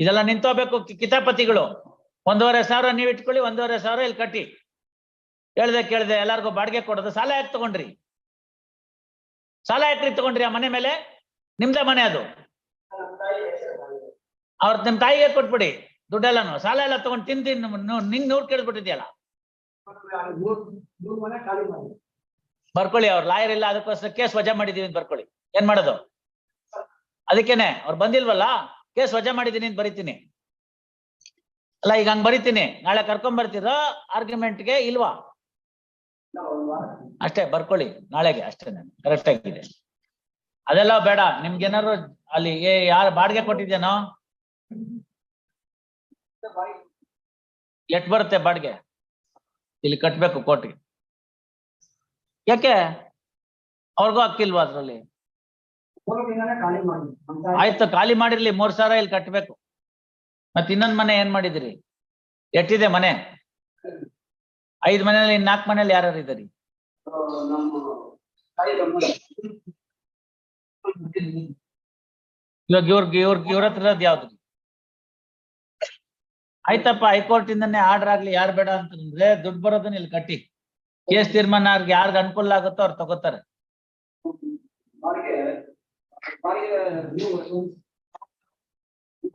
ಇದೆಲ್ಲ ನಿಂತೋಗ್ಬೇಕು ಕಿತಾಪತಿಗಳು. ಒಂದೂವರೆ ಸಾವಿರ ನೀವ್ ಇಟ್ಕೊಳ್ಳಿ, ಒಂದೂವರೆ ಸಾವಿರ ಇಲ್ಲಿ ಕಟ್ಟಿ. ಹೇಳ್ದೆ ಕೇಳ್ದೆ, ಎಲ್ಲಾರ್ಗು ಬಾಡಿಗೆ ಕೊಡೋದು. ಸಾಲ ಯಾಕೆ ತಗೊಂಡ್ರಿ? ಸಾಲ ಯಾಕ್ರಿ ತಗೊಂಡ್ರಿ ಆ ಮನೆ ಮೇಲೆ? ನಿಮ್ದೇ ಮನೆ ಅದು. ಅವ್ರ ನಿಮ್ ತಾಯಿಗೆ ಕೊಟ್ಬಿಡಿ, ದುಡ್ಡೆಲ್ಲಾನು. ಸಾಲ ಎಲ್ಲ ತಗೊಂಡ್ ತಿನ್ ತಿನ್ ನಿಂಗ್ ನೂರ್ ಕೇಳ್ಬಿಟ್ಟಿದ್ಯಲ್ಲ. ಬರ್ಕೊಳ್ಳಿ, ಅವ್ರ ಲಾಯರ್ ಇಲ್ಲ, ಅದಕ್ಕೋಸ್ಕರ ಕೇಸ್ ವಜಾ ಮಾಡಿದೀವಿ ಬರ್ಕೊಳ್ಳಿ. ಏನ್ ಮಾಡೋದು? ಅದಕ್ಕೇನೆ, ಅವ್ರು ಬಂದಿಲ್ವಲ್ಲ? ಕೇಸ್ ವಜಾ ಮಾಡಿದ್ದೀನಿ ಅಂತ ಬರಿತೀನಿ. ಅಲ್ಲ, ಈಗ ಹಂಗ್ ಬರಿತೀನಿ. ನಾಳೆ ಕರ್ಕೊಂಡ್ ಬರ್ತೀರೋ? ಆರ್ಗ್ಯುಮೆಂಟ್ಗೆ ಇಲ್ವಾ? ಅಷ್ಟೇ, ಬರ್ಕೊಳ್ಳಿ. ನಾಳೆಗೆ ಅಷ್ಟೇ ನಾನು. ಕರೆಕ್ಟ್ ಆಗಿದೆ. ಅದೆಲ್ಲ ಬೇಡ. ನಿಮ್ಗೇನಾರು ಅಲ್ಲಿ ಏ, ಯಾರು ಬಾಡಿಗೆ ಕೊಟ್ಟಿದ್ದೇನೋ ಎಟ್ ಬರುತ್ತೆ ಬಾಡಿಗೆ? ಇಲ್ಲಿ ಕಟ್ಬೇಕು ಕೋರ್ಟ್ಗೆ. ಯಾಕೆ? ಅವ್ರಿಗೂ ಹಕ್ಕಿಲ್ವಾ ಅದ್ರಲ್ಲಿ? ಆಯ್ತು ಖಾಲಿ ಮಾಡಿರ್ಲಿ ಮೂರ್ ಸಾವಿರ ಇಲ್ಲಿ ಕಟ್ಟಬೇಕು ಮತ್ತೆ ಇನ್ನೊಂದ್ ಮನೆ ಏನ್ ಮಾಡಿದಿರಿ? ಎಟ್ಟಿದೆ ಮನೆ? ಐದ್ ಮನೇಲಿ ನಾಲ್ಕು ಮನೇಲಿ ಯಾರ ಇದ್ದೀರಿ? ಇವಾಗ ಇವ್ರಿಗೆ ಇವ್ರಿಗೆ ಇವ್ರ ಹತ್ರ ಯಾವ್ದ್ರಿ ಯಾವ್ದು? ಆಯ್ತಪ್ಪ ಹೈಕೋರ್ಟ್ ಇಂದನೇ ಆರ್ಡರ್ ಆಗ್ಲಿ ಯಾರು ಬೇಡ ಅಂತಂದ್ರೆ ದುಡ್ಡು ಬರೋದನ್ನ ಇಲ್ಲಿ ಕಟ್ಟಿ. ಕೇಸ್ ತೀರ್ಮಾನ ಅವ್ರಿಗೆ ಯಾರ್ಗ್ ಅನುಕೂಲ ಆಗುತ್ತೋ ಅವ್ರು ತಗೋತಾರೆ.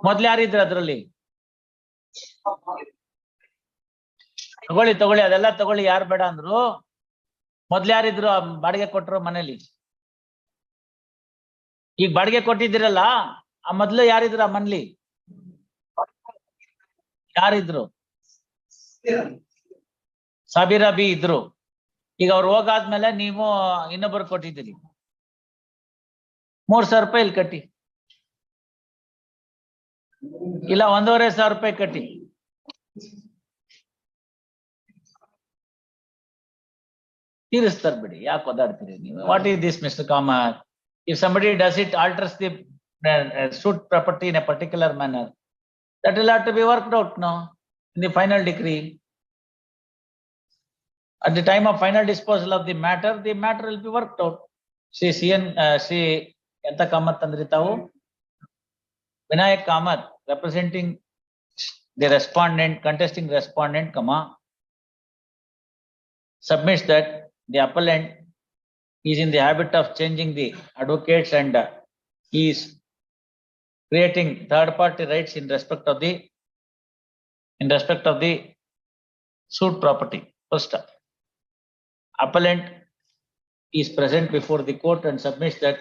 ಮೊದ್ಲು ಯಾರಿದ್ರು ಅದ್ರಲ್ಲಿ? ತಗೊಳ್ಳಿ ತಗೊಳ್ಳಿ, ಅದೆಲ್ಲ ತಗೊಳ್ಳಿ, ಯಾರು ಬೇಡ ಅಂದ್ರು. ಮೊದ್ಲು ಯಾರಿದ್ರು ಬಾಡಿಗೆ ಕೊಟ್ರು ಮನೇಲಿ? ಈಗ ಬಾಡಿಗೆ ಕೊಟ್ಟಿದ್ದೀರಲ್ಲ, ಆ ಮೊದ್ಲು ಯಾರಿದ್ರು ಆ ಮನ್ಲಿ? ಯಾರಿದ್ರು ಸಾಬೀರಾ ಬಿ ಇದ್ರು. ಈಗ ಅವ್ರು ಹೋಗಾದ್ಮೇಲೆ ನೀವು ಇನ್ನೊಬ್ಬರು ಕೊಟ್ಟಿದ್ದೀರಿ. ಮೂರ್ ಸಾವಿರ ರೂಪಾಯಿ ಇಲ್ಲಿ ಕಟ್ಟಿ ಇಲ್ಲ ಒಂದೂವರೆ ಸಾವಿರ ರೂಪಾಯಿ ಕಟ್ಟಿ ತೀರಿಸ್ತಾರ ಬಿಡಿ ಯಾಕೆ ಒದಾಡ್ತೀರಿ ನೀವು what is this mister Kamar if somebody does it alters the suit property in a particular manner that will have to be worked out now in the final decree. At the time of final disposal of the matter, the matter will be worked out. Shri C N Shri ಎಂತ ಕಾಮತ್ ಅಂದ್ರಿ ತಾವು Vinayak Kamath representing the respondent, contesting respondent, comma, submits that the appellant is in the habit of changing the advocates and uh, he is creating third party rights in respect of the in respect of the suit property. First, appellant is present before the court and submits that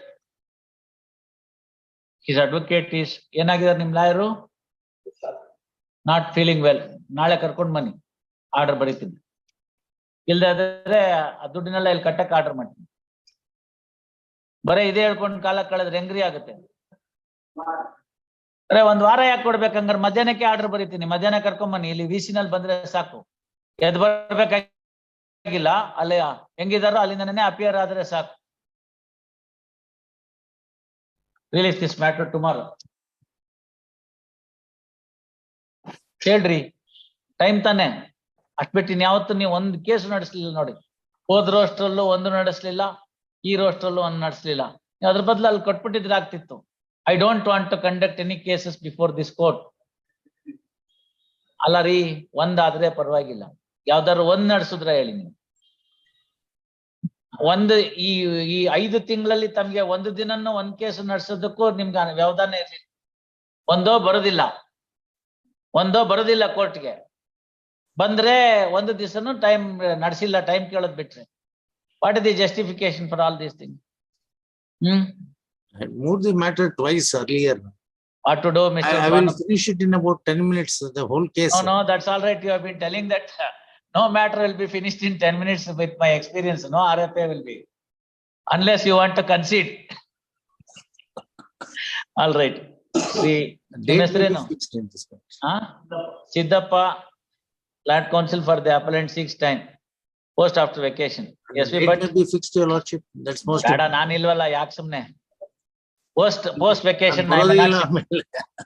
his advocate is, ಏನಾಗಿದ್ದಾರೆ ನಿಮ್ lawyer not feeling well ನಾಳೆ ಕರ್ಕೊಂಡ್ ಬನ್ನಿ. Order ಬರೀತೀನಿ. ಇಲ್ದೇ ಆದ್ರೆ ಆ ದುಡ್ಡಿನೆಲ್ಲ ಇಲ್ಲಿ ಕಟ್ಟಕ್ ಆರ್ಡರ್ ಮಾಡ್ತೀನಿ. ಬರೀ ಇದೇ ಹೇಳ್ಕೊಂಡು ಕಾಲ ಕಳೆದ್ರೆ ಹೆಂಗ್ರಿ ಆಗುತ್ತೆ? ಅರೆ ಒಂದ್ ವಾರ ಯಾಕೆ ಕೊಡ್ಬೇಕಂಗಾರೆ? ಮಧ್ಯಾಹ್ನಕ್ಕೆ ಆರ್ಡರ್ ಬರೀತೀನಿ. ಮಧ್ಯಾಹ್ನ ಕರ್ಕೊಂಬನ್ನಿ ಇಲ್ಲಿ ನಲ್ಲಿ ಬಂದ್ರೆ ಸಾಕು. ಎದ್ ಬರ್ಬೇಕಾಗಿಲ್ಲ. ಅಲ್ಲಿ, ಹೆಂಗಿದಾರೋ ಅಲ್ಲಿಂದನೇ ಅಪಿಯರ್ ಆದ್ರೆ ಸಾಕು. ರಿಲೀಸ್ ದಿಸ್ ಮ್ಯಾಟರ್ ಟುಮಾರೋ ಹೇಳ್ರಿ ಟೈಮ್ ತಾನೆ? ಅಷ್ಟ್ ಬಿಟ್ಟು ಇನ್ಯಾವತ್ತು ನೀವು ಒಂದ್ ಕೇಸ್ ನಡೆಸ್ಲಿಲ್ಲ ನೋಡಿ. ಹೋದ ರೋಸ್ಟ್ರಲ್ಲೂ ಒಂದು ನಡೆಸ್ಲಿಲ್ಲ, ಈ ರೋಸ್ಟ್ರಲ್ಲೂ ಒಂದ್ ನಡೆಸ್ಲಿಲ್ಲ. ಅದ್ರ ಬದಲು ಅಲ್ಲಿ ಕೊಟ್ಬಿಟ್ಟಿದ್ರೆ ಆಗ್ತಿತ್ತು. I don't want to conduct any cases before this court ಅಲ್ಲ ರೀ, ಒಂದಾದ್ರೆ ಪರವಾಗಿಲ್ಲ. ಯಾವ್ದಾದ್ರು ಒಂದ್ ನಡೆಸಿದ್ರೆ ಹೇಳಿ ನೀವು. ಒಂದು ಈ ಈ ಐದು ತಿಂಗಳಲ್ಲಿ ತಮ್ಗೆ ಒಂದು ದಿನ ಒಂದ್ ಕೇಸ್ ನಡೆಸೋದಕ್ಕೂ ನಿಮ್ಗೆ ವ್ಯವಧಾನ ಇರ್ಲಿಲ್ಲ ಒಂದೋ ಬರೋದಿಲ್ಲ. ಒಂದೋ ಬರೋದಿಲ್ಲ ಕೋರ್ಟ್ಗೆ. ಬಂದ್ರೆ ಒಂದು ದಿವಸನು ಟೈಮ್ ನಡೆಸಿಲ್ಲ ಟೈಮ್ ಕೇಳೋದ್ ಬಿಟ್ರೆ. What is the justification for all these thing hmm? I moved the matter twice earlier. What to do I, mister I will finish it in about 10 minutes, the whole case. No, no, that's all right. You have been telling that. no matter will be finished in ten minutes with my experience, no RFA will be. Unless you want to concede. All right. The, Date will be ಹೆಸರೇನು? fixed in this matter. huh? Siddhappa, land council for the appellant six time, post after vacation. Yes, we Date but will be fixed, your lordship, that's most. ಬೇಡ ನಾನ್ ಇಲ್ವಲ್ಲ ಯಾಕೆ ಸುಮ್ನೆ. Post, post vacation. ಬರೋದಿಲ್ಲ ಆಮೇಲೆ.